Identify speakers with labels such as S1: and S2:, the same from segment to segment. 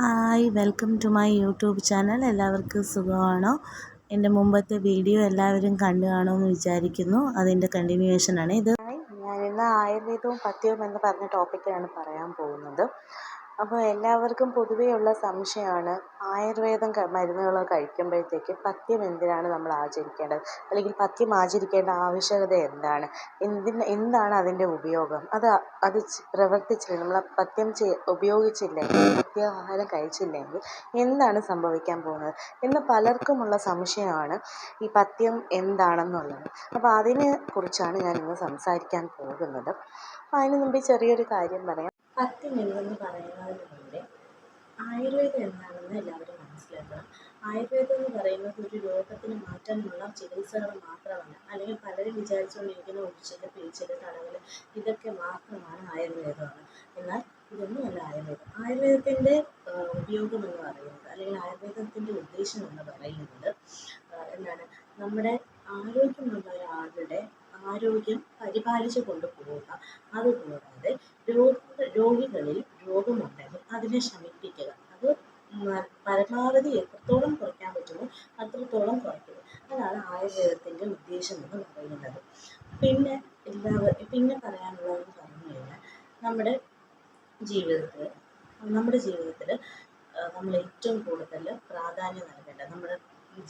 S1: Hi welcome to my YouTube channel എല്ലാവർക്കും സുഖമാണോ? എന്റെ മുമ്പത്തെ വീഡിയോ എല്ലാവരും കണ്ടു കാണുമെന്ന് വിചാരിക്കുന്നു. അതിന്റെ കണ്ടിന്യൂവേഷനാണ് ഇത്. ഞാനിന്ന് ആയുർവേദവും പത്യവും എന്ന് പറഞ്ഞ ടോപ്പിക്കാണ് പറയാൻ പോകുന്നത്. അപ്പോൾ എല്ലാവർക്കും പൊതുവെയുള്ള സംശയമാണ് ആയുർവേദം മരുന്നുകൾ കഴിക്കുമ്പോഴത്തേക്ക് പഥ്യം എന്തിനാണ് നമ്മൾ ആചരിക്കേണ്ടത്? അല്ലെങ്കിൽ പഥ്യം ആചരിക്കേണ്ട ആവശ്യകത എന്താണ്? എന്തിന് എന്താണ് അതിന്റെ ഉപയോഗം? അത് അത് പ്രവർത്തിച്ചില്ല നമ്മൾ പഥ്യം ചെയ് ഉപയോഗിച്ചില്ലെങ്കിൽ പഥ്യാഹാരം കഴിച്ചില്ലെങ്കിൽ എന്താണ് സംഭവിക്കാൻ പോകുന്നത്? എന്ന് പലർക്കുമുള്ള സംശയമാണ് ഈ പഥ്യം എന്താണെന്നുള്ളത്. അപ്പോൾ അതിനെ കുറിച്ചാണ് ഞാൻ ഇന്ന് സംസാരിക്കാൻ പോകുന്നത്. അതിന് മുമ്പ് ചെറിയൊരു കാര്യം പറയാം. പഥ്യം എന്തെന്ന് പറയുന്നതിന് മുമ്പേ ആയുർവേദം എന്താണെന്ന് എല്ലാവരും മനസ്സിലാക്കണം. ആയുർവേദം എന്ന് പറയുന്നത് ഒരു രോഗത്തിന് മാറ്റാനുള്ള ചികിത്സകൾ മാത്രമല്ല അല്ലെങ്കിൽ പലരും വിചാരിച്ചുകൊണ്ടിരിക്കുന്ന ഒഴിച്ചിൽ പിഴിച്ചിൽ തടവൽ ഇതൊക്കെ മാത്രമാണ് ആയുർവേദമാണ്. എന്നാൽ ഇതൊന്നുമല്ല ആയുർവേദം. ആയുർവേദത്തിന്റെ ഉപയോഗം എന്ന് പറയുന്നത് അല്ലെങ്കിൽ ആയുർവേദത്തിന്റെ ഉദ്ദേശം എന്ന് പറയുന്നത് എന്താണ്? നമ്മുടെ ആരോഗ്യമുള്ള ഒരാളുടെ ആരോഗ്യം പരിപാലിച്ചു കൊണ്ടുപോവുക. അതുകൂടാതെ രോഗ രോഗികളിൽ രോഗമുണ്ടെങ്കിൽ അതിനെ ശമിപ്പിക്കുക. അത് പരമാവധി എത്രത്തോളം കുറയ്ക്കാൻ പറ്റുമോ അത്രത്തോളം കുറയ്ക്കുക. അതാണ് ആയുർവേദത്തിന്റെ ഉദ്ദേശം എന്ന് പറയുന്നത്. പിന്നെ എല്ലാവരും പിന്നെ പറയാനുള്ളതെന്ന് പറഞ്ഞു കഴിഞ്ഞാൽ നമ്മുടെ ജീവിതത്തിൽ നമ്മുടെ ജീവിതത്തിൽ നമ്മൾ ഏറ്റവും കൂടുതൽ പ്രാധാന്യം നൽകേണ്ടത് നമ്മുടെ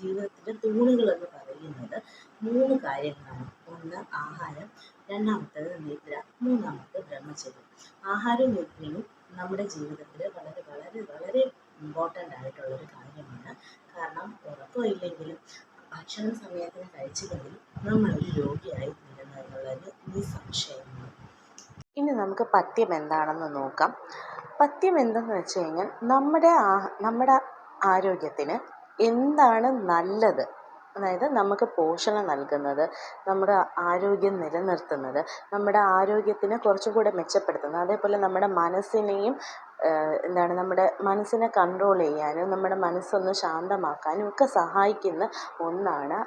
S1: ജീവിതത്തിന്റെ തൂണുകൾ എന്ന് പറയുന്നത് മൂന്ന് കാര്യങ്ങളാണ്. ഒന്ന് ആഹാരം. രണ്ടാമത്തേത് നിദ്ര. മൂന്നാമത്തെ ബ്രഹ്മചര്യം. ആഹാരവും നിദ്രയും നമ്മുടെ ജീവിതത്തിൽ വളരെ വളരെ വളരെ ഇമ്പോർട്ടന്റ് ആയിട്ടുള്ള ഒരു കാര്യമാണ്. കാരണം ഉറക്കമില്ലെങ്കിലും ഭക്ഷണം സമയത്തിന് കഴിച്ചില്ലെങ്കിൽ ഒരു രോഗിയായി തീരുന്നതെന്നുള്ളത് നിസ്സംശയമാണ്. ഇനി നമുക്ക് പഥ്യം എന്താണെന്ന് നോക്കാം. പഥ്യം എന്തെന്ന് വെച്ച് കഴിഞ്ഞാൽ നമ്മുടെ നമ്മുടെ ആരോഗ്യത്തിന് എന്താണ് നല്ലത്? അതായത് നമുക്ക് പോഷണം നൽകുന്നത് നമ്മുടെ ആരോഗ്യം നിലനിർത്തുന്നത് നമ്മുടെ ആരോഗ്യത്തിന് കുറച്ചും കൂടെ മെച്ചപ്പെടുത്തുന്നത് അതേപോലെ നമ്മുടെ മനസ്സിനെയും എന്താണ് നമ്മുടെ മനസ്സിനെ കൺട്രോൾ ചെയ്യാനും നമ്മുടെ മനസ്സൊന്ന് ശാന്തമാക്കാനും ഒക്കെ സഹായിക്കുന്ന ഒന്നാണ്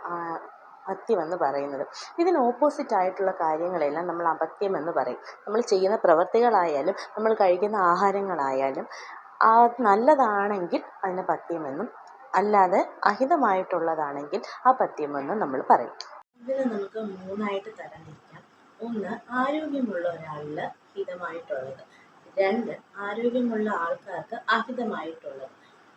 S1: അത്യമെന്ന് പറയുന്നത്. ഇതിന് ഓപ്പോസിറ്റ് ആയിട്ടുള്ള കാര്യങ്ങളെല്ലാം നമ്മൾ അപത്യം എന്ന് പറയും. നമ്മൾ ചെയ്യുന്ന പ്രവൃത്തികളായാലും നമ്മൾ കഴിക്കുന്ന ആഹാരങ്ങളായാലും നല്ലതാണെങ്കിൽ അതിനെ പഥ്യമെന്നും അല്ലാതെ അഹിതമായിട്ടുള്ളതാണെങ്കിൽ ആ അപഥ്യമെന്ന് നമ്മൾ പറയും. ഇതിനെ നമുക്ക് മൂന്നായിട്ട് തരംതിരിക്കാം. ഒന്ന് ആരോഗ്യമുള്ള ഒരാളിൽ ഹിതമായിട്ടുള്ളത്. രണ്ട് ആരോഗ്യമുള്ള ആൾക്കാർക്ക് അഹിതമായിട്ടുള്ളത്.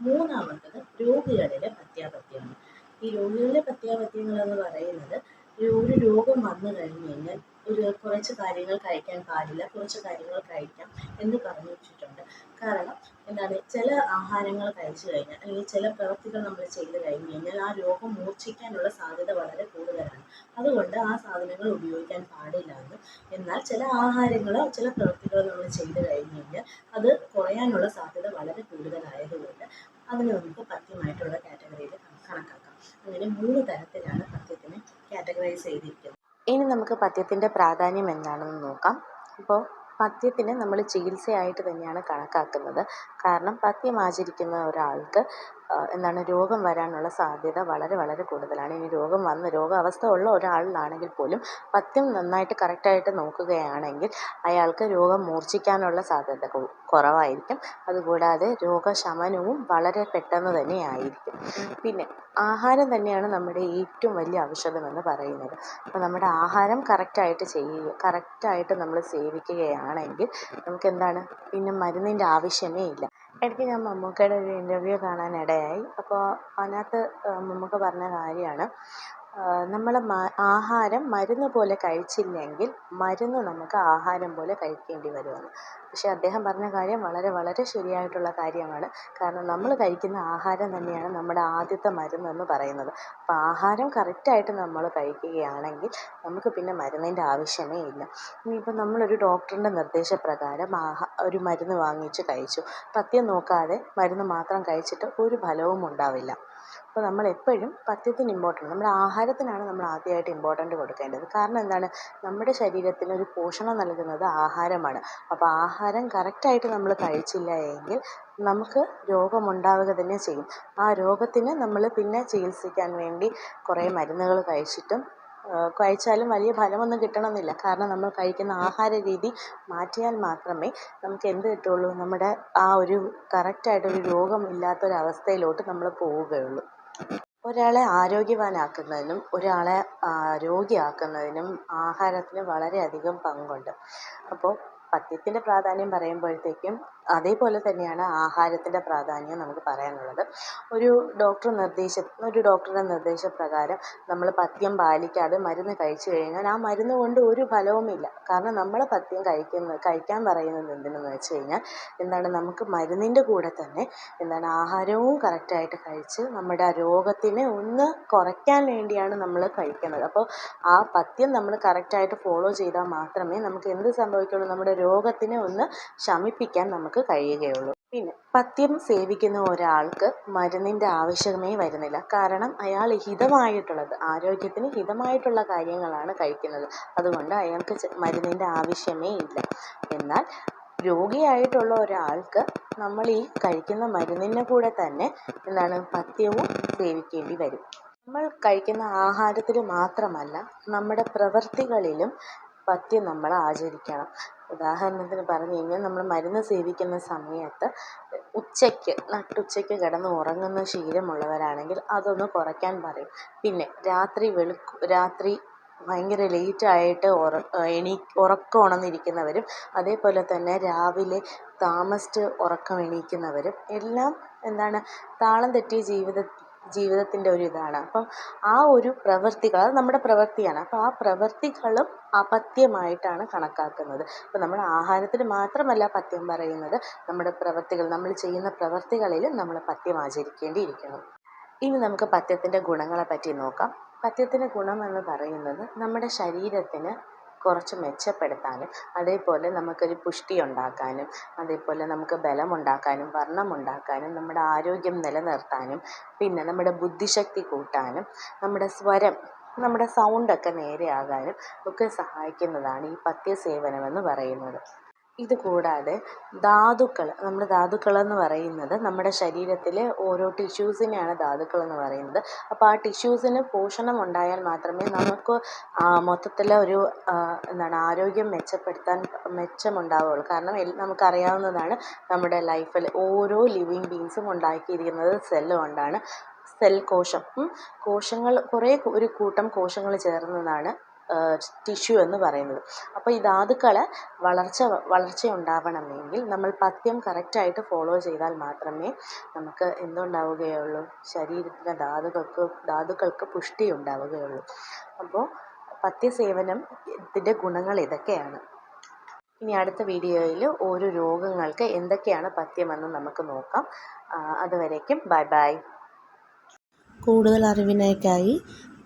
S1: മൂന്നാമത്തത് രോഗികളിലെ പത്യാപത്യമാണ് ഈ രോഗികളിലെ പത്യാപത്യങ്ങൾ എന്ന് പറയുന്നത് ഒരു രോഗം വന്നു കഴിഞ്ഞു കഴിഞ്ഞാൽ ഒരു കുറച്ച് കാര്യങ്ങൾ കഴിക്കാൻ പാടില്ല കുറച്ച് കാര്യങ്ങൾ കഴിക്കാം എന്ന് പറഞ്ഞു വെച്ചിട്ടുണ്ട് കാരണം എന്താണ് ചില ആഹാരങ്ങൾ കഴിച്ചു കഴിഞ്ഞാൽ അല്ലെങ്കിൽ ചില പ്രവൃത്തികൾ നമ്മൾ ചെയ്തു കഴിഞ്ഞു കഴിഞ്ഞാൽ ആ രോഗം മൂർച്ഛിക്കാനുള്ള സാധ്യത വളരെ കൂടുതലാണ്. അതുകൊണ്ട് ആ സാധനങ്ങൾ ഉപയോഗിക്കാൻ പാടില്ല എന്ന്. എന്നാൽ ചില ആഹാരങ്ങളോ ചില പ്രവൃത്തികളോ നമ്മൾ ചെയ്തു കഴിഞ്ഞു കഴിഞ്ഞാൽ അത് കുറയാനുള്ള സാധ്യത വളരെ കൂടുതലായതുകൊണ്ട് അതിനെ നമുക്ക് പഥ്യമായിട്ടുള്ള കാറ്റഗറിയിൽ കണക്കാക്കാം. അങ്ങനെ മൂന്ന് തരത്തിലാണ് പഥ്യത്തിനെ കാറ്റഗറൈസ് ചെയ്തിരിക്കുന്നത്. ഇനി നമുക്ക് പഥ്യത്തിന്റെ പ്രാധാന്യം എന്താണെന്ന് നോക്കാം. അപ്പോൾ പഥ്യത്തിന് നമ്മൾ ചികിത്സയായിട്ട് തന്നെയാണ് കണക്കാക്കുന്നത്. കാരണം പഥ്യം ആചരിക്കുന്ന ഒരാൾക്ക് എന്താണ് രോഗം വരാനുള്ള സാധ്യത വളരെ വളരെ കൂടുതലാണ്. ഇനി രോഗം വന്ന് രോഗാവസ്ഥ ഉള്ള ഒരാളിലാണെങ്കിൽ പോലും പഥ്യം നന്നായിട്ട് കറക്റ്റായിട്ട് നോക്കുകയാണെങ്കിൽ അയാൾക്ക് രോഗം മൂർച്ഛിക്കാനുള്ള സാധ്യത കുറവായിരിക്കും. അതുകൂടാതെ രോഗശമനവും വളരെ പെട്ടെന്ന് തന്നെ ആയിരിക്കും പിന്നെ ആഹാരം തന്നെയാണ് നമ്മുടെ ഏറ്റവും വലിയ ഔഷധമെന്ന് പറയുന്നത്. അപ്പോൾ നമ്മുടെ ആഹാരം കറക്റ്റായിട്ട് ചെയ്യുക കറക്റ്റായിട്ട് നമ്മൾ സേവിക്കുകയാണെങ്കിൽ നമുക്ക് എന്താണ് പിന്നെ മരുന്നിന്റെ ആവശ്യമേ ഇല്ല. ഇടയ്ക്ക് ഞാൻ മമ്മൂക്കയുടെ ഒരു ഇന്റർവ്യൂ കാണാനിടയായി. അപ്പോൾ അതിനകത്ത് മമ്മൂക്ക പറഞ്ഞ കാര്യമാണ്. നമ്മൾ ആഹാരം മരുന്ന് പോലെ കഴിച്ചില്ലെങ്കിൽ മരുന്ന് നമുക്ക് ആഹാരം പോലെ കഴിക്കേണ്ടി വരുമെന്ന്. പക്ഷേ അദ്ദേഹം പറഞ്ഞ കാര്യം വളരെ വളരെ ശരിയായിട്ടുള്ള കാര്യമാണ്. കാരണം നമ്മൾ കഴിക്കുന്ന ആഹാരം തന്നെയാണ് നമ്മുടെ ആദ്യത്തെ മരുന്നെന്ന് പറയുന്നത്. അപ്പോൾ ആഹാരം കറക്റ്റായിട്ട് നമ്മൾ കഴിക്കുകയാണെങ്കിൽ നമുക്ക് പിന്നെ മരുന്നിന്റെ ആവശ്യമേ ഇല്ല. ഇനിയിപ്പോൾ നമ്മളൊരു ഡോക്ടറിന്റെ നിർദ്ദേശപ്രകാരം ആഹാ ഒരു മരുന്ന് വാങ്ങിച്ച് കഴിച്ചു. പഥ്യം നോക്കാതെ മരുന്ന് മാത്രം കഴിച്ചിട്ട് ഒരു ഫലവും ഉണ്ടാവില്ല. അപ്പോൾ നമ്മൾ എപ്പോഴും പഥ്യത്തിന് ഇമ്പോർട്ടന്റ് നമ്മുടെ ആഹാരത്തിനാണ് നമ്മൾ ആദ്യമായിട്ട് ഇമ്പോർട്ടന്റ് കൊടുക്കേണ്ടത്. കാരണം എന്താണ്? നമ്മുടെ ശരീരത്തിന് ഒരു പോഷണം നൽകുന്നത് ആഹാരമാണ്. അപ്പോൾ ആഹാരം കറക്റ്റായിട്ട് നമ്മൾ കഴിച്ചില്ല എങ്കിൽ നമുക്ക് രോഗമുണ്ടാവുക തന്നെ ചെയ്യും. ആ രോഗത്തിന് നമ്മൾ പിന്നെ ചികിത്സിക്കാൻ വേണ്ടി കുറേ മരുന്നുകൾ കഴിച്ചിട്ടും കഴിച്ചാലും വലിയ ഫലമൊന്നും കിട്ടണമെന്നില്ല. കാരണം നമ്മൾ കഴിക്കുന്ന ആഹാര രീതി മാറ്റിയാൽ മാത്രമേ നമുക്ക് എന്ത് കിട്ടുകയുള്ളൂ നമ്മുടെ ആ ഒരു കറക്റ്റായിട്ടൊരു രോഗം ഇല്ലാത്തൊരവസ്ഥയിലോട്ട് നമ്മൾ പോവുകയുള്ളൂ. ഒരാളെ ആരോഗ്യവാനാക്കുന്നതിനും ഒരാളെ രോഗിയാക്കുന്നതിനും ആഹാരത്തിന് വളരെയധികം പങ്കുണ്ട്. അപ്പോൾ പഥ്യത്തിന്റെ പ്രാധാന്യം പറയുമ്പോഴത്തേക്കും അതേപോലെ തന്നെയാണ് ആഹാരത്തിന്റെ പ്രാധാന്യം നമുക്ക് പറയാനുള്ളത്. ഒരു ഡോക്ടർ നിർദ്ദേശ ഒരു ഡോക്ടറുടെ നിർദ്ദേശപ്രകാരം നമ്മൾ പഥ്യം പാലിക്കാതെ മരുന്ന് കഴിച്ചു കഴിഞ്ഞാൽ ആ മരുന്ന് കൊണ്ട് ഒരു ഫലവുമില്ല കാരണം നമ്മൾ പഥ്യം കഴിക്കുന്ന കഴിക്കാൻ പറയുന്നത് എന്തിനെന്ന് വെച്ച് കഴിഞ്ഞാൽ എന്താണ് നമുക്ക് മരുന്നിന്റെ കൂടെ തന്നെ എന്താണ് ആഹാരവും കറക്റ്റായിട്ട് കഴിച്ച് നമ്മുടെ ആ രോഗത്തിനെ ഒന്ന് കുറയ്ക്കാൻ വേണ്ടിയാണ് നമ്മൾ കഴിക്കുന്നത്. അപ്പോൾ ആ പഥ്യം നമ്മൾ കറക്റ്റായിട്ട് ഫോളോ ചെയ്താൽ മാത്രമേ നമുക്ക് എന്ത് സംഭവിക്കുള്ളൂ? നമ്മുടെ രോഗത്തിനെ ഒന്ന് ശമിപ്പിക്കാൻ നമുക്ക് കഴിയുകയുള്ളൂ. പിന്നെ പഥ്യം സേവിക്കുന്ന ഒരാൾക്ക് മരുന്നിന്റെ ആവശ്യമേ വരുന്നില്ല. കാരണം അയാൾ ഹിതമായിട്ടുള്ളത് ആരോഗ്യത്തിന് ഹിതമായിട്ടുള്ള കാര്യങ്ങളാണ് കഴിക്കുന്നത്. അതുകൊണ്ട് അയാൾക്ക് മരുന്നിന്റെ ആവശ്യമേ ഇല്ല. എന്നാൽ രോഗിയായിട്ടുള്ള ഒരാൾക്ക് നമ്മൾ ഈ കഴിക്കുന്ന മരുന്നിന്റെ കൂടെ തന്നെ എന്താണ് പഥ്യവും സേവിക്കേണ്ടി വരും. നമ്മൾ കഴിക്കുന്ന ആഹാരത്തിൽ മാത്രമല്ല നമ്മുടെ പ്രവൃത്തികളിലും പഥ്യം നമ്മൾ ആചരിക്കണം. ഉദാഹരണത്തിന് പറഞ്ഞു കഴിഞ്ഞാൽ നമ്മൾ മരുന്ന് സേവിക്കുന്ന സമയത്ത് ഉച്ചയ്ക്ക് നട്ടുച്ചയ്ക്ക് കിടന്ന് ഉറങ്ങുന്ന ശീലമുള്ളവരാണെങ്കിൽ അതൊന്ന് കുറയ്ക്കാൻ പറയും. പിന്നെ രാത്രി വെളുക്കു രാത്രി ഭയങ്കര ലേറ്റായിട്ട് ഉറ എണീ ഉറക്കം ഉണർന്നിരിക്കുന്നവരും അതേപോലെ തന്നെ രാവിലെ താമസിച്ച് ഉറക്കം എണീക്കുന്നവരും എല്ലാം എന്താണ് താളം തെറ്റിയ ജീവിത ജീവിതത്തിന്റെ ഒരു ഇതാണ്. അപ്പം ആ ഒരു പ്രവൃത്തികൾ അത് നമ്മുടെ പ്രവൃത്തിയാണ് അപ്പോൾ ആ പ്രവൃത്തികളും അപഥ്യമായിട്ടാണ് കണക്കാക്കുന്നത്. അപ്പോൾ നമ്മൾ ആഹാരത്തിൽ മാത്രമല്ല പഥ്യം പറയുന്നത്. നമ്മുടെ പ്രവൃത്തികൾ നമ്മൾ ചെയ്യുന്ന പ്രവൃത്തികളിലും നമ്മൾ പഥ്യം ആചരിക്കേണ്ടിയിരിക്കുന്നു. ഇനി നമുക്ക് പഥ്യത്തിന്റെ ഗുണങ്ങളെ പറ്റി നോക്കാം. പഥ്യത്തിന്റെ ഗുണം എന്ന് പറയുന്നത് നമ്മുടെ ശരീരത്തിന് കുറച്ച് മെച്ചപ്പെടുത്താനും അതേപോലെ നമുക്കൊരു പുഷ്ടി ഉണ്ടാക്കാനും അതേപോലെ നമുക്ക് ബലമുണ്ടാക്കാനും വർണമുണ്ടാക്കാനും നമ്മുടെ ആരോഗ്യം നിലനിർത്താനും പിന്നെ നമ്മുടെ ബുദ്ധിശക്തി കൂട്ടാനും നമ്മുടെ സ്വരം നമ്മുടെ സൗണ്ടൊക്കെ നേരെയാകാനും ഒക്കെ സഹായിക്കുന്നതാണ് ഈ പഥ്യസേവനമെന്ന് പറയുന്നത്. ഇത് കൂടാതെ ധാതുക്കൾ നമ്മുടെ ധാതുക്കളെന്ന് പറയുന്നത് നമ്മുടെ ശരീരത്തിലെ ഓരോ ടിഷ്യൂസിനെയാണ് ധാതുക്കളെന്ന് പറയുന്നത്. അപ്പോൾ ആ ടിഷ്യൂസിന് പോഷണം ഉണ്ടായാൽ മാത്രമേ നമുക്ക് മൊത്തത്തിൽ ഒരു എന്താണ് ആരോഗ്യം മെച്ചപ്പെടുത്താൻ മെച്ചമുണ്ടാവുകയുള്ളൂ കാരണം നമുക്കറിയാവുന്നതാണ് നമ്മുടെ ലൈഫിൽ ഓരോ ലിവിങ് ബീങ്സും ഉണ്ടാക്കിയിരിക്കുന്നത് സെല്ല് കൊണ്ടാണ്. സെൽ കോശം കോശങ്ങൾ കുറേ ഒരു കൂട്ടം കോശങ്ങൾ ചേർന്നതാണ് ടിഷ്യൂ എന്ന് പറയുന്നത്. അപ്പോൾ ഈ ധാതുക്കൾ വളർച്ച വളർച്ച ഉണ്ടാവണമെങ്കിൽ നമ്മൾ പഥ്യം കറക്റ്റായിട്ട് ഫോളോ ചെയ്താൽ മാത്രമേ നമുക്ക് എന്തുണ്ടാവുകയുള്ളൂ? ശരീരത്തിലെ ധാതുക്കൾക്ക് ധാതുക്കൾക്ക് പുഷ്ടി ഉണ്ടാവുകയുള്ളൂ. അപ്പോൾ പഥ്യസേവനം ഇതിന്റെ ഗുണങ്ങൾ ഇതൊക്കെയാണ്. ഇനി അടുത്ത വീഡിയോയിൽ ഓരോ രോഗങ്ങൾക്ക് എന്തൊക്കെയാണ് പഥ്യമെന്ന് നമുക്ക് നോക്കാം. അതുവരേക്കും ബൈ ബൈ.
S2: കൂടുതൽ അറിവിനേക്കായി